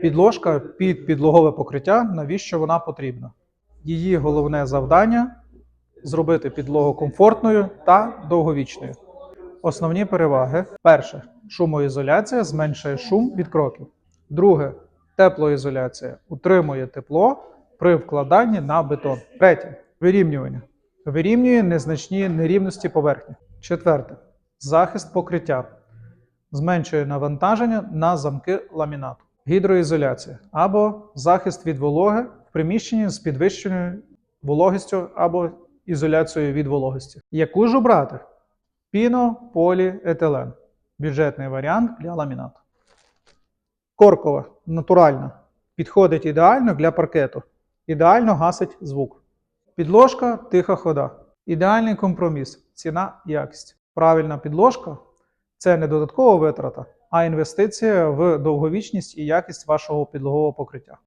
Підложка під підлогове покриття, навіщо вона потрібна? Її головне завдання зробити підлогу комфортною та довговічною. Основні переваги: перше шумоізоляція зменшує шум від кроків. Друге теплоізоляція утримує тепло при вкладанні на бетон. Третє вирівнювання. Вирівнює незначні нерівності поверхні. Четверте захист покриття. Зменшує навантаження на замки ламінату. Гідроізоляція або захист від вологи в приміщенні з підвищеною вологістю або ізоляцією від вологості. Яку ж обрати? Пінополіетилен. Бюджетний варіант для ламінату. Коркова, натуральна. Підходить ідеально для паркету. Ідеально гасить звук. Підложка тиха хода. Ідеальний компроміс. Ціна якість. Правильна підложка це не додаткова витрата, а інвестиція в довговічність і якість вашого підлогового покриття.